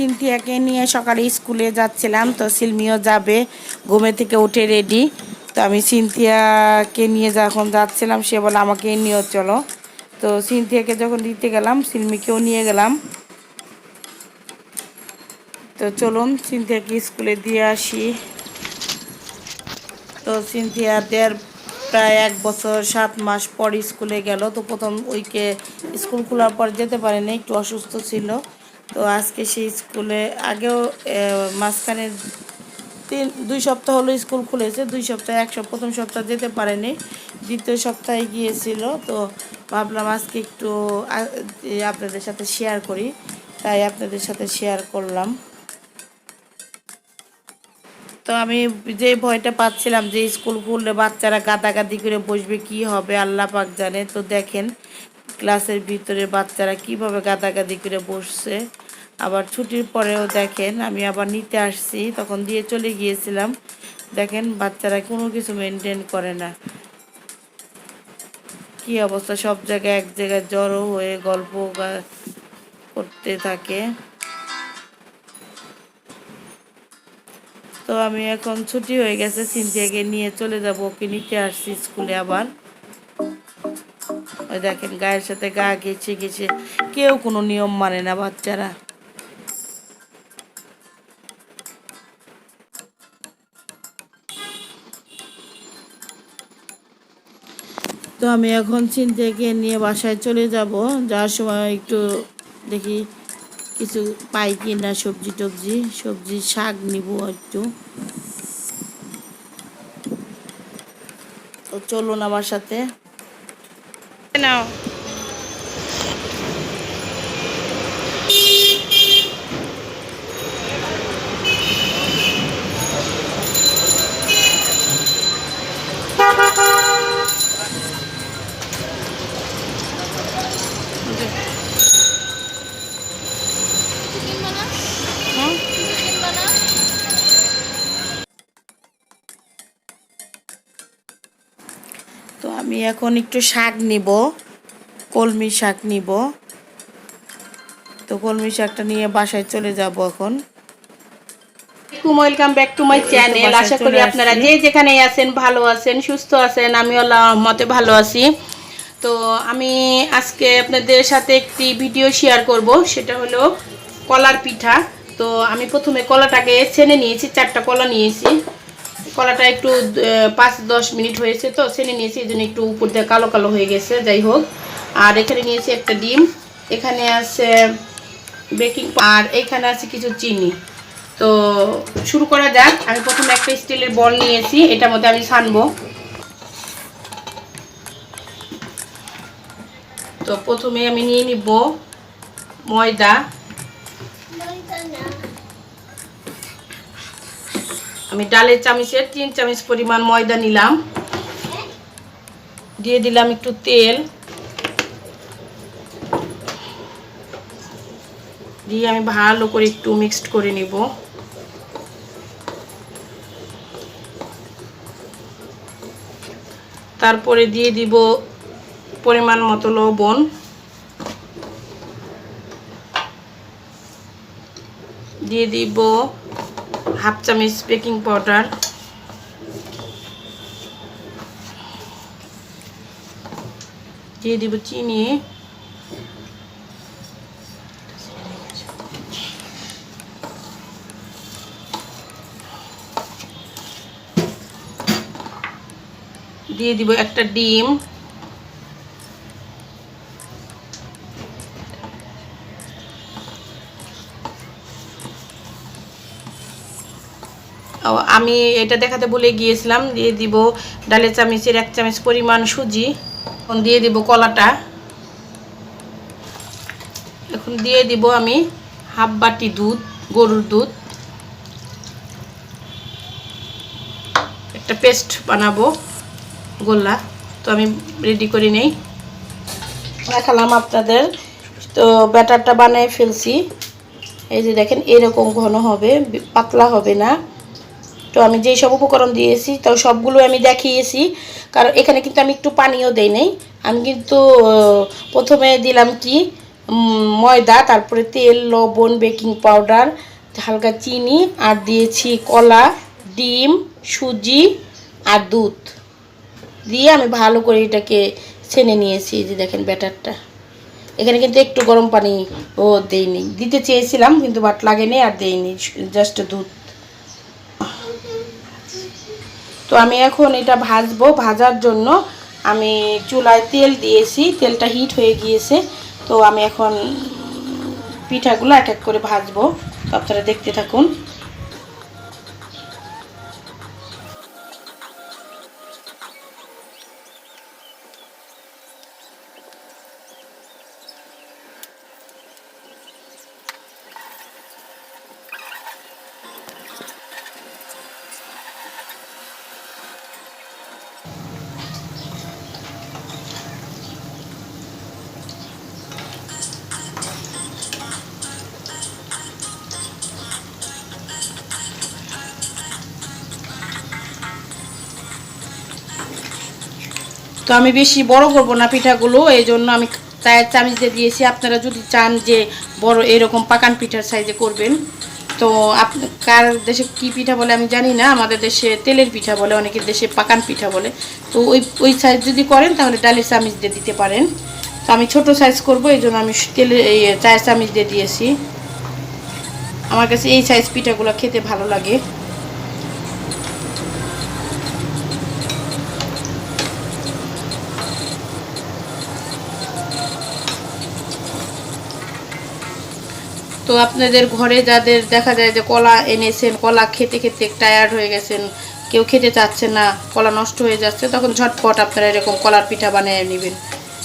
সিনথিয়াকে নিয়ে সকালে স্কুলে যাচ্ছিলাম, তো সিলমিও যাবে, ঘুমে থেকে উঠে রেডি তো আমি সিনথিয়াকে নিয়ে যখন যাচ্ছিলাম, সে বলে, আমাকে নিয়েও চলো। তো সিনথিয়াকে যখন দিতে গেলাম, সিলমিকেও নিয়ে গেলাম। তো চলুন, সিনথিয়াকে স্কুলে দিয়ে আসি। তো সিনথিয়া দেড় প্রায় এক বছর, সাত মাস পর স্কুলে গেল। তো প্রথম উইকে স্কুল খোলার পর যেতে পারেনি, একটু অসুস্থ ছিল। তো আজকে সেই স্কুলে আগেও মাঝখানে তিন, দুই সপ্তাহ হলো স্কুল খুলেছে, দুই সপ্তাহে, এক সপ্তাহ, প্রথম সপ্তাহ যেতে পারেনি, দ্বিতীয় সপ্তাহে গিয়েছিল, তো ভাবলাম আজকে একটু আপনাদের সাথে শেয়ার করি, তাই আপনাদের সাথে শেয়ার করলাম। তো আমি যে ভয়টা পাচ্ছিলাম যে স্কুল খুললে বাচ্চারা গাদাগাদি করে বসবে, কি হবে, আল্লাহ পাক জানে, তো দেখেন, ক্লাসের ভিতরে বাচ্চারা কীভাবে গাদাগাদি করে বসছে। আবার ছুটির পরেও দেখেন, আমি আবার নিতে আসছি, তখন দিয়ে চলে গিয়েছিলাম। দেখেন, বাচ্চারা কোনো কিছু মেনটেন করে না। কি অবস্থা, সব জায়গায় এক জায়গায় জড়ো হয়ে গল্প করতে থাকে। তো আমি এখন ছুটি হয়ে গেছে সিনথিয়াকে নিয়ে চলে যাব, ওকে নিতে আসছি স্কুলে আবার। ওই দেখেন, গায়ের সাথে গা গেছে গেছে কেউ কোনো নিয়ম মানে না বাচ্চারা। তো আমি এখন চিনতেকে নিয়ে বাসায় চলে যাব। যাওয়ার সময় একটু দেখি কিছু পাই কি না সবজি টবজি। সবজি শাক নিব একটু। তো চলুন আমার সাথে। নাও হুম? তো আমি এখন একটু শাক নিব কলমি শাক নিব। তো কলমি শাকটা নিয়ে বাসায় চলে যাব এখন। Welcome back to my channel আশা করি আপনারা যে যেখানে আছেন ভালো আছেন সুস্থ আছেন আমি আল্লাহ মতে ভালো আছি। তো আমি আজকে আপনাদের সাথে একটি ভিডিও শেয়ার করব সেটা হলো কলার পিঠা। তো আমি প্রথমে কলাটাকে ছেনে নিয়েছি চারটা কলা নিয়েছি। কলাটা একটু পাঁচ দশ মিনিট হয়েছে তো, সেনে নিয়েছি, এই জন্য একটু উপর দিয়ে কালো কালো হয়ে গেছে, যাই হোক। আর এখানে নিয়েছি একটা ডিম, এখানে আছে বেকিং আর এখানে আছে কিছু চিনি। তো শুরু করা যাক, আমি প্রথমে একটা স্টিলের বল নিয়েছি, এটার মধ্যে আমি ছানবো তো প্রথমে আমি নিয়ে নিব ময়দা। আমি ডালের চামিচের তিন চামচ পরিমাণ ময়দা নিলাম। দিয়ে দিলাম একটু তেল। দিয়ে আমি ভালো করে একটু মিক্সড করে নিব। তারপরে দিয়ে দিব পরিমাণ মতো লবণ। দিয়ে দিব হাফ চামচ বেকিং পাউডার। দিয়ে দিব চিনি। দিয়ে দিব একটা ডিম। আমি এটা দেখাতে বলে গিয়েছিলাম, দিয়ে দিব ডালের চামচের এক চামচ পরিমাণ সুজি, এখন দিয়ে দিব কলাটা। এখন দিয়ে দিব আমি হাফ বাটি দুধ, গরুর দুধ। একটা পেস্ট বানাবো গোল্লা, তো আমি রেডি করে নেই। দেখালাম আপনাদের, তো ব্যাটারটা বানিয়ে ফেলছি। এই যে দেখেন, এরকম ঘন হবে, পাতলা হবে না। তো আমি যেই সব উপকরণ দিয়েছি তো সবগুলো আমি দেখিয়েছি। কারণ এখানে কিন্তু আমি একটু পানিও দেই নাই। আমি কিন্তু প্রথমে দিলাম কি ময়দা, তারপরে তেল, লবণ, বেকিং পাউডার, হালকা চিনি, আর দিয়েছি কলা, ডিম, সুজি আর দুধ। দিয়ে আমি ভালো করে এটাকে ছেনে নিয়েছি যে দেখেন ব্যাটারটা। এখানে কিন্তু একটু গরম পানি ও দেইনি দিতে চেয়েছিলাম, কিন্তু বাট লাগেনি আর দেইনি জাস্ট দুধ। তো আমি এখন এটা ভাজবো, ভাজার জন্য আমি চুলায় তেল দিয়েছি, তেলটা হিট হয়ে গিয়েছে। তো আমি এখন পিঠাগুলো এক এক করে ভাজবো। আপনারা দেখতে থাকুন। তো আমি বেশি বড় করব না পিঠাগুলো এই জন্য আমি চায়ের চামিচ দিয়ে দিয়েছি। আপনারা যদি চান যে বড় এরকম পাকান পিঠার সাইজে করবেন, তো কার দেশে কি পিঠা বলে আমি জানি না। আমাদের দেশে তেলের পিঠা বলে অনেকের দেশে পাকান পিঠা বলে। তো ওই ওই সাইজ যদি করেন, তাহলে ডালের চামিচ দিয়ে দিতে পারেন। তো আমি ছোট সাইজ করব এই জন্য আমি তেলের এই চায়ের চামিচ দিয়ে দিয়েছি। আমার কাছে এই সাইজ পিঠাগুলো খেতে ভালো লাগে। তো আপনাদের ঘরে যাদের দেখা যায় যে কলা এনেছেন, কলা খেতে খেতে টায়ার্ড হয়ে গেছেন, কেউ খেতে চাচ্ছে না, কলা নষ্ট হয়ে যাচ্ছে, তখন ঝটপট আপনারা এরকম কলার পিঠা বানিয়ে নেবেন।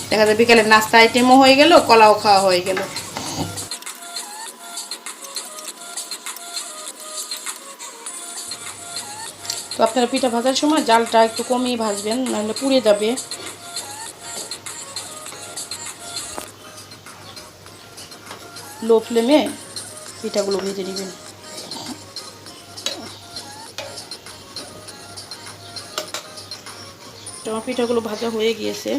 দেখা যায় বিকালের নাস্তা আইটেমও হয়ে গেল, কলাও খাওয়া হয়ে গেল। তো আপনারা পিঠা ভাজার সময় জালটা একটু কমিয়ে ভাজবেন, নাহলে পুড়ে যাবে। লো ফ্লেমে পিঠাগুলো ভেজে নেবেন। আমার পিঠাগুলো ভাজা হয়ে গিয়েছে।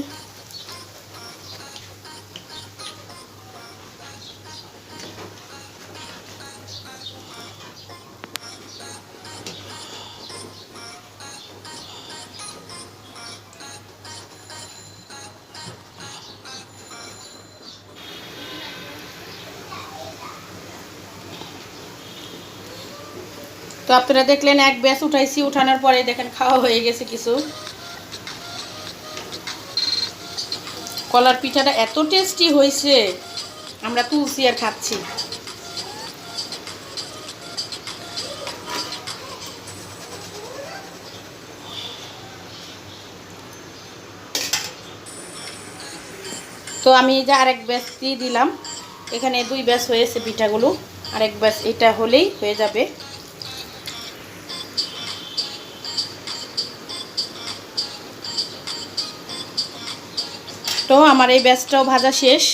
তো আপনারা দেখলেন এক ব্যাস উঠাইছি, উঠানোর পরে দেখেন খাওয়া হয়ে গেছে কিছু। কলার পিঠাটা এত টেস্টি হয়েছে, আমরা তুলসি আর খাচ্ছি। তো আমি যে আরেক ব্যাস দিয়ে দিলাম। এখানে দুই ব্যাস হয়েছে পিঠাগুলো, আরেক ব্যাস এটা হলেই হয়ে যাবে। তো আমার এই ব্যাসটাও ভাজা শেষ।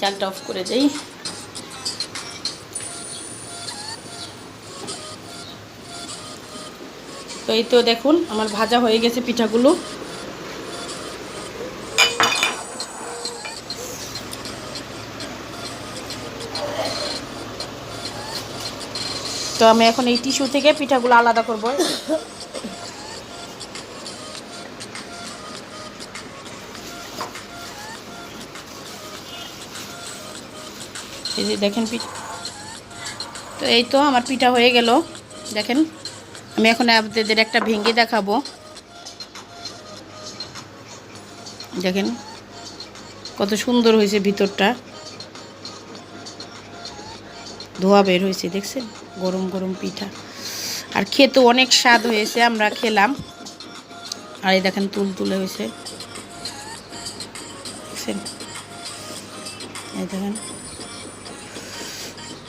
জালটা অফ করে দেই। তো এই তো দেখুন, আমার ভাজা হয়ে গেছে পিঠাগুলো। তো আমি এখন এই টিস্যু থেকে পিঠাগুলো আলাদা করব। এই যে দেখেন পিঠা তো এই তো আমার পিঠা হয়ে গেল। দেখেন, আমি এখন আপনাদের একটা ভেঙে দেখাবো। দেখেন, কত সুন্দর হয়েছে ভিতরটা। ধোয়া বের হয়েছে, দেখছেন? গরম গরম পিঠা। আর খেতে অনেক স্বাদ হয়েছে, আমরা খেলাম। আর এই দেখেন তুল তুলে হয়েছে।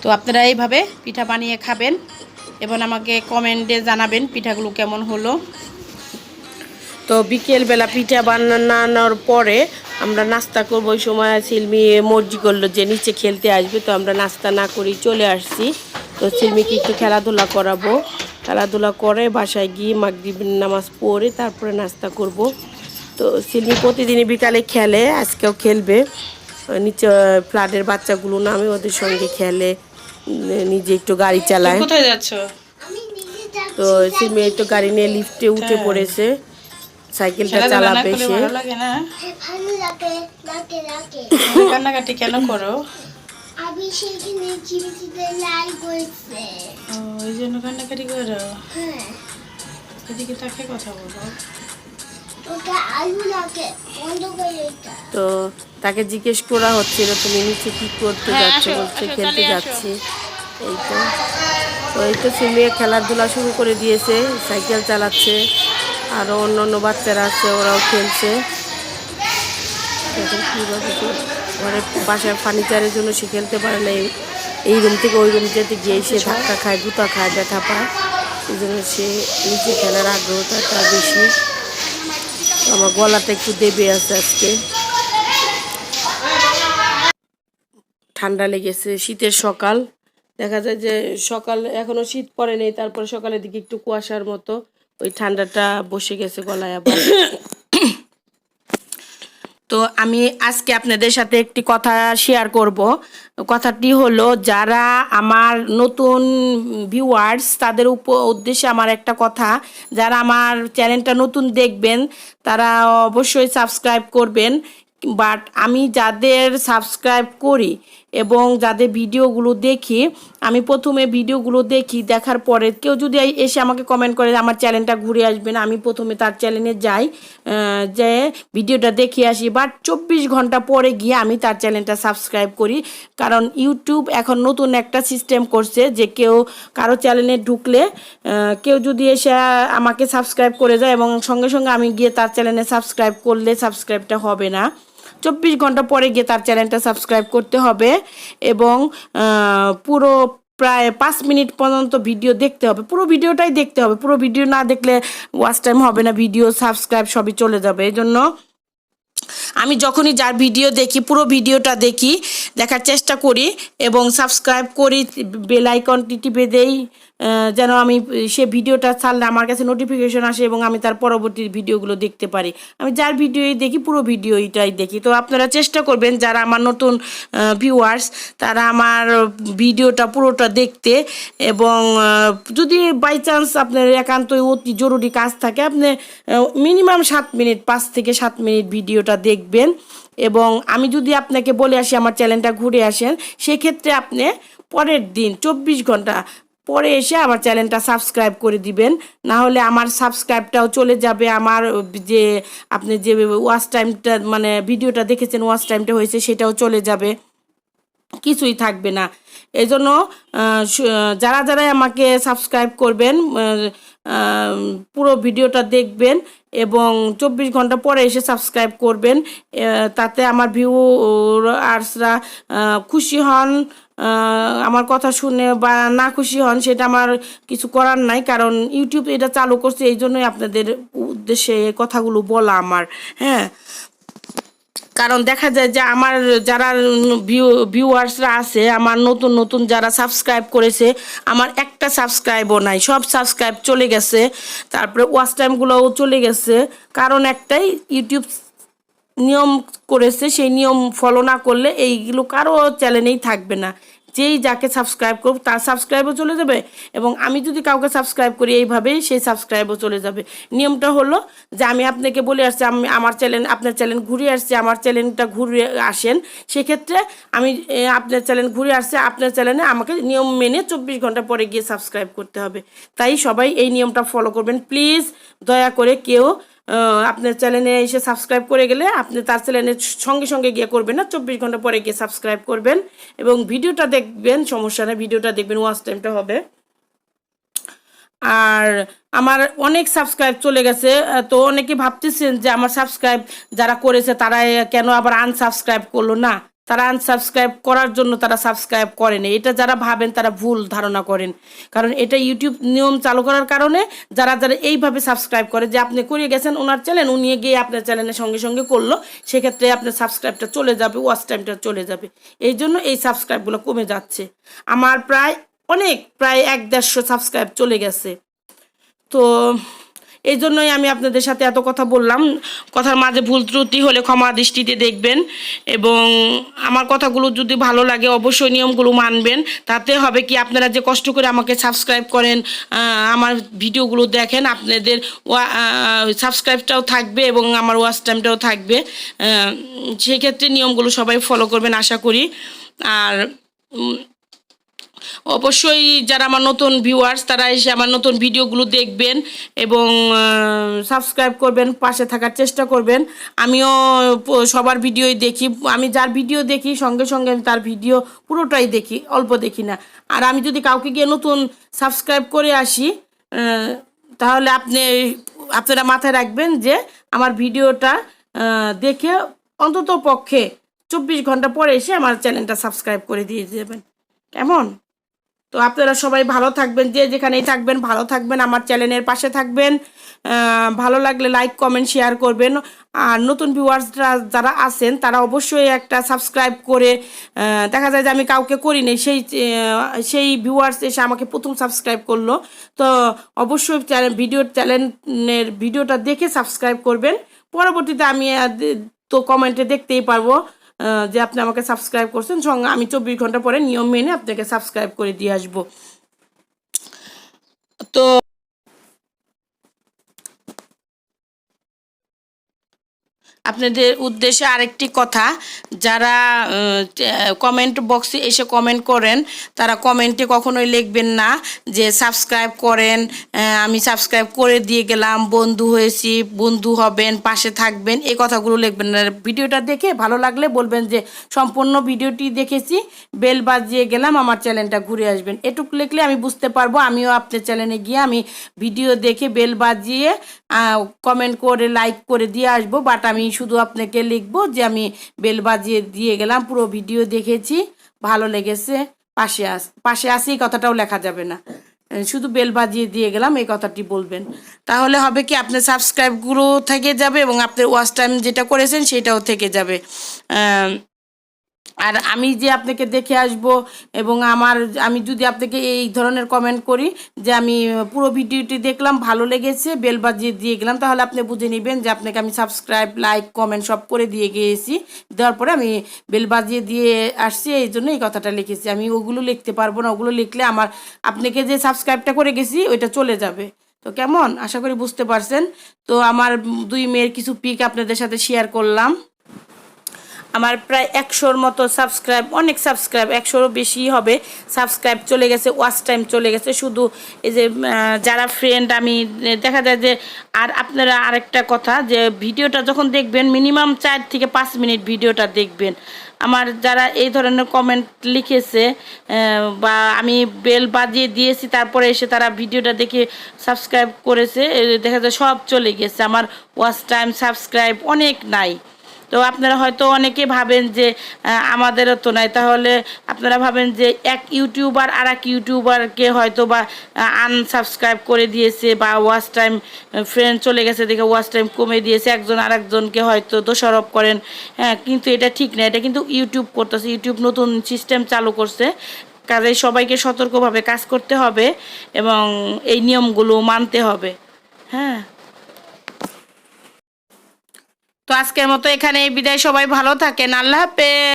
তো আপনারা এইভাবে পিঠা বানিয়ে খাবেন এবং আমাকে কমেন্টে জানাবেন পিঠাগুলো কেমন হলো। তো বিকেলবেলা পিঠা বানানোর পরে আমরা নাস্তা করব। ওই সময় সিলমি মর্জি করল যে নিচে খেলতে আসবে, তো আমরা নাস্তা না করেই চলে আসছি। তো সিলমিকে একটু খেলাধুলা করাবো। খেলাধুলা করে বাসায় গিয়ে মাগরিব নামাজ পড়ে তারপরে নাস্তা করব। তো সিলমি প্রতিদিনই বিকালে খেলে আজকেও খেলবে। নিচে ফ্ল্যাটের বাচ্চাগুলো নামে ওদের সঙ্গে খেলে নিজে একটু গাড়ি চালায়। কোথায় যাচ্ছ? তো সিলমি একটু গাড়ি নিয়ে লিফটে উঠে পড়েছে সাইকেলটা চালাবে সে। ভালো লাগে না? কান্নাকাটি কেন করো? আমি সেখানে লাল করেছে। ও, ওই জন্য কান্নাকাটি করো? হ্যাঁ। এদিকে তাকে কথা বলো। ওটা আলু লাগে বন্ধ করে এটা তো তাকে জিজ্ঞেস করা হচ্ছিল তুমি নিচে কি করতে হ্যাঁ, যাচ্ছ? বলছে খেলতে। যাচ্ছি। এই তো। তো এই তো সিমিয়ে খেলাধুলা শুরু করে দিয়েছে সাইকেল চালাচ্ছে আরও অন্য অন্য বাচ্চারা আছে ওরাও খেলছে। কীভাবে সে ঘরে বাসায় ফার্নিচারের জন্য সে খেলতে পারে না। এই- রুম থেকে ওই রুম যেতে গিয়ে সে ধাক্কা খায়, গুতা খায়, ব্যথা পায়। এই জন্য সে নিচে খেলার আগ্রহটা তার বেশি। আমার গলাটা একটু দেবে আছে আজকে। ঠান্ডা লেগেছে, শীতের সকাল। দেখা যায় যে সকাল, এখনও শীত পড়ে নেই, তারপরে সকালের দিকে একটু কুয়াশার মতো। ওই ঠান্ডাটা বসে গেছে গলায় আবার। তো আমি আজকে আপনাদের সাথে একটি কথা শেয়ার করব। কথাটি হলো, যারা আমার নতুন ভিউয়ার্স তাদের উপ উদ্দেশ্যে আমার একটা কথা। যারা আমার চ্যানেলটা নতুন দেখবেন, তারা অবশ্যই সাবস্ক্রাইব করবেন। বাট আমি যাদের সাবস্ক্রাইব করি এবং যাদের ভিডিওগুলো দেখি, আমি প্রথমে ভিডিওগুলো দেখি, দেখার পরে কেউ যদি এসে আমাকে কমেন্ট করে আমার চ্যানেলটা ঘুরে আসবেন আমি প্রথমে তার চ্যানেলে যাই যে ভিডিওটা দেখে আসি। বাট চব্বিশ ঘণ্টা পরে গিয়ে আমি তার চ্যানেলটা সাবস্ক্রাইব করি। কারণ ইউটিউব এখন নতুন একটা সিস্টেম করছে যে কেউ কারও চ্যানেলে ঢুকলে কেউ যদি এসে আমাকে সাবস্ক্রাইব করে যায় এবং সঙ্গে সঙ্গে আমি গিয়ে তার চ্যানেলে সাবস্ক্রাইব করলে সাবস্ক্রাইবটা হবে না। চব্বিশ ঘণ্টা পরে গিয়ে তার চ্যানেলটা সাবস্ক্রাইব করতে হবে এবং পুরো প্রায় পাঁচ মিনিট পর্যন্ত ভিডিও দেখতে হবে। পুরো ভিডিওটাই দেখতে হবে। পুরো ভিডিও না দেখলে ওয়াচ টাইম হবে না, ভিডিও সাবস্ক্রাইব সবই চলে যাবে। এই জন্য আমি যখনই যার ভিডিও দেখি, পুরো ভিডিওটা দেখি, দেখার চেষ্টা করি এবং সাবস্ক্রাইব করি, বেল আইকনটি টিপে দেই যেন আমি, সে ভিডিওটা ছাড়লে আমার কাছে নোটিফিকেশন আসে এবং আমি তার পরবর্তী ভিডিওগুলো দেখতে পারি। আমি যার ভিডিওই দেখি, পুরো ভিডিওটাই দেখি। তো আপনারা চেষ্টা করবেন, যারা আমার নতুন ভিউয়ার্স তারা আমার ভিডিওটা পুরোটা দেখতে এবং যদি বাই চান্স আপনার একান্তই অতি জরুরি কাজ থাকে, আপনি মিনিমাম সাত মিনিট, পাঁচ থেকে সাত মিনিট ভিডিওটা দেখবেন। এবং আমি যদি আপনাকে বলে আসি, আমার চ্যানেলটা ঘুরে আসেন, সেক্ষেত্রে আপনি পরের দিন চব্বিশ ঘণ্টা পরে এসে আমার চ্যানেলটা সাবস্ক্রাইব করে দিবেন। না হলে আমার সাবস্ক্রাইবটাও চলে যাবে। আমার যে আপনি যে ওয়াচ টাইমটা মানে ভিডিওটা দেখেছেন, ওয়াচ টাইমটা হয়েছে, সেটাও চলে যাবে। কিছুই থাকবে না। এই জন্য আহ, সু- আহ, যারা যারা আমাকে সাবস্ক্রাইব করবেন পুরো ভিডিওটা দেখবেন এবং চব্বিশ ঘণ্টা পরে এসে সাবস্ক্রাইব করবেন তাতে আমার ভিউ আর্সরা খুশি হন আমার কথা শুনে বা না খুশি হন সেটা আমার কিছু করার নাই কারণ ইউটিউব এটা চালু করছে এই জন্যই আপনাদের উদ্দেশ্যে কথাগুলো বলা আমার হ্যাঁ। কারণ দেখা যায় যে আমার যারা ভিউ ভিউয়ার্সরা আছে, আমার নতুন নতুন যারা সাবস্ক্রাইব করেছে, আমার একটা সাবস্ক্রাইবও নাই, সব সাবস্ক্রাইব চলে গেছে, তারপরে ওয়াচ টাইমগুলোও চলে গেছে। কারণ একটাই ইউটিউব নিয়ম করেছে, সেই নিয়ম ফলো না করলে এইগুলো কারও চ্যানেলেই থাকবে না। যেই যাকে সাবস্ক্রাইব করব তার সাবস্ক্রাইবও চলে যাবে এবং আমি যদি কাউকে সাবস্ক্রাইব করি এইভাবেই সেই সাবস্ক্রাইবও চলে যাবে। নিয়মটা হলো যে আমি আপনাকে বলে আসছি, আমি আমার চ্যানেল আপনার চ্যানেল ঘুরে আসছে, আমার চ্যানেলটা ঘুরে আসেন, সেক্ষেত্রে আমি আপনার চ্যানেল ঘুরে আসছে, আপনার চ্যানেলে আমাকে নিয়ম মেনে চব্বিশ ঘণ্টা পরে গিয়ে সাবস্ক্রাইব করতে হবে। তাই সবাই এই নিয়মটা ফলো করবেন। প্লিজ দয়া করে কেউ আপনার চ্যানেলে এসে সাবস্ক্রাইব করে গেলে আপনি তার চ্যানেলের সঙ্গে সঙ্গে গিয়ে করবেন না, চব্বিশ ঘণ্টা পরে গিয়ে সাবস্ক্রাইব করবেন এবং ভিডিওটা দেখবেন, সমস্যা নেই, ভিডিওটা দেখবেন ওয়াচ টাইমটা হবে। আর আমার অনেক সাবস্ক্রাইব চলে গেছে তো অনেকে ভাবতেছেন যে আমার সাবস্ক্রাইব যারা করেছে তারা কেন আবার আনসাবস্ক্রাইব করল না? তারা আনসাবস্ক্রাইব করার জন্য তারা সাবস্ক্রাইব করে করেন। এটা যারা ভাবেন, তারা ভুল ধারণা করেন। কারণ এটা ইউটিউব নিয়ম চালু করার কারণে যারা যারা এইভাবে সাবস্ক্রাইব করে যে আপনি করে গেছেন ওনার চ্যানেল উনি গিয়ে আপনার চ্যানেলের সঙ্গে সঙ্গে করল, সেক্ষেত্রে আপনার সাবস্ক্রাইবটা চলে যাবে ওয়াচ টাইমটা চলে যাবে। এই জন্য এই সাবস্ক্রাইবগুলো কমে যাচ্ছে। আমার প্রায় অনেক, প্রায় এক দেড়শো সাবস্ক্রাইব চলে গেছে। তো এই জন্যই আমি আপনাদের সাথে এত কথা বললাম। কথার মাঝে ভুল ত্রুটি হলে ক্ষমা দৃষ্টিতে দেখবেন এবং আমার কথাগুলো যদি ভালো লাগে অবশ্যই নিয়মগুলো মানবেন। তাতে হবে কি আপনারা যে কষ্ট করে আমাকে সাবস্ক্রাইব করেন আমার ভিডিওগুলো দেখেন, আপনাদের সাবস্ক্রাইবটাও থাকবে এবং আমার ওয়াচ টাইমটাও থাকবে। সেক্ষেত্রে নিয়মগুলো সবাই ফলো করবেন আশা করি। আর অবশ্যই যারা আমার নতুন ভিউয়ার্স তারা এসে আমার নতুন ভিডিওগুলো দেখবেন এবং সাবস্ক্রাইব করবেন, পাশে থাকার চেষ্টা করবেন। আমিও সবার ভিডিওই দেখি। আমি যার ভিডিও দেখি, সঙ্গে সঙ্গে আমি তার ভিডিও পুরোটাই দেখি, অল্প দেখি না। আর আমি যদি কাউকে গিয়ে নতুন সাবস্ক্রাইব করে আসি তাহলে আপনি, আপনারা মাথায় রাখবেন যে আমার ভিডিওটা দেখে অন্তত পক্ষে চব্বিশ ঘণ্টা পরে এসে আমার চ্যানেলটা সাবস্ক্রাইব করে দিয়ে যাবেন। কেমন? তো আপনারা সবাই ভালো থাকবেন, যে যেখানেই থাকবেন ভালো থাকবেন, আমার চ্যানেলের পাশে থাকবেন। ভালো লাগলে লাইক, কমেন্ট, শেয়ার করবেন। আর নতুন ভিউয়ার্সরা যারা আছেন, তারা অবশ্যই একটা সাবস্ক্রাইব করে দেখা যায় যে আমি কাউকে করি নাই, সেই সেই ভিউয়ার্স এসে আমাকে প্রথম সাবস্ক্রাইব করল। তো অবশ্যই ভিডিওর চ্যানেলের ভিডিওটা দেখে সাবস্ক্রাইব করবেন। পরবর্তীতে আমি তো কমেন্টে দেখতেই পারব। যে আপনি আমাকে সাবস্ক্রাইব করছেন, সঙ্গে আমি চব্বিশ ঘণ্টা পরে নিয়ম মেনে আপনাকে সাবস্ক্রাইব করে দিয়ে আসব তো আপনাদের উদ্দেশ্যে আরেকটি কথা। যারা কমেন্ট বক্সে এসে কমেন্ট করেন, তারা কমেন্টে কখনোই লিখবেন না যে সাবস্ক্রাইব করেন আমি সাবস্ক্রাইব করে দিয়ে গেলাম, বন্ধু হয়েছি, বন্ধু হবেন, পাশে থাকবেন, এই কথাগুলো লিখবেন না। ভিডিওটা দেখে ভালো লাগলে বলবেন যে সম্পূর্ণ ভিডিওটি দেখেছি, বেল বাজিয়ে গেলাম, আমার চ্যানেলটা ঘুরে আসবেন। এটুকু লিখলে আমি বুঝতে পারব, আমিও আপনার চ্যানেলে গিয়ে আমি ভিডিও দেখে বেল বাজিয়ে কমেন্ট করে লাইক করে দিয়ে আসব বাট আমি শুধু আপনাকে লিখব যে আমি বেল বাজিয়ে দিয়ে গেলাম, পুরো ভিডিও দেখেছি, ভালো লেগেছে, পাশে আস, পাশে আসি, এই কথাটাও লেখা যাবে না। শুধু বেল বাজিয়ে দিয়ে গেলাম, এই কথাটি বলবেন। তাহলে হবে কি, আপনার সাবস্ক্রাইবগুলো থেকে যাবে এবং আপনার ওয়াচ টাইম যেটা করেছেন সেটাও থেকে যাবে। আর আমি যে আপনাকে দেখে আসব এবং আমার, আমি যদি আপনাকে এই ধরনের কমেন্ট করি যে আমি পুরো ভিডিওটি দেখলাম, ভালো লেগেছে বেল বাজিয়ে দিয়ে গেলাম, তাহলে আপনি বুঝে নেবেন যে আপনাকে আমি সাবস্ক্রাইব লাইক কমেন্ট সব করে দিয়ে গিয়েছি। দেওয়ার পরে আমি বেল বাজিয়ে দিয়ে আসছি, এই জন্য এই কথাটা লিখেছি। আমি ওগুলো লিখতে পারব না, ওগুলো লিখলে আমার, আপনাকে যে সাবস্ক্রাইবটা করে গেছি, ওইটা চলে যাবে। তো কেমন? আশা করি বুঝতে পারছেন। তো আমার দুই মেয়ের কিছু পিক আপনাদের সাথে শেয়ার করলাম। আমার প্রায় একশোর মতো সাবস্ক্রাইব অনেক সাবস্ক্রাইব একশোরও বেশি হবে। সাবস্ক্রাইব চলে গেছে ওয়াচ টাইম চলে গেছে। শুধু এই যে যারা ফ্রেন্ড আমি দেখা যায় যে, আর আপনারা আরেকটা কথা, যে ভিডিওটা যখন দেখবেন মিনিমাম চার থেকে পাঁচ মিনিট ভিডিওটা দেখবেন। আমার যারা এই ধরনের কমেন্ট লিখেছে বা আমি বেল বাজিয়ে দিয়েছি, তারপরে এসে তারা ভিডিওটা দেখে সাবস্ক্রাইব করেছে দেখা যায় সব চলে গেছে। আমার ওয়াচ টাইম সাবস্ক্রাইব অনেক নাই। তো আপনারা হয়তো অনেকে ভাবেন যে আমাদেরও তো নাই। তাহলে আপনারা ভাবেন যে, এক ইউটিউবার আর এক ইউটিউবারকে হয়তো বা আনসাবস্ক্রাইব করে দিয়েছে বা ওয়াচ টাইম ফ্রেন্ড চলে গেছে, দেখে ওয়াচ টাইম কমে দিয়েছে, একজন আর একজনকে হয়তো দোষারোপ করেন। হ্যাঁ কিন্তু এটা ঠিক না। এটা কিন্তু ইউটিউব করতেছে। ইউটিউব নতুন সিস্টেম চালু করছে। কাজে সবাইকে সতর্কভাবে কাজ করতে হবে এবং এই নিয়মগুলো মানতে হবে। হ্যাঁ। তো আজকের মতো এখানে বিদায়। সবাই ভালো থাকেন। আল্লাহ হাফেজ।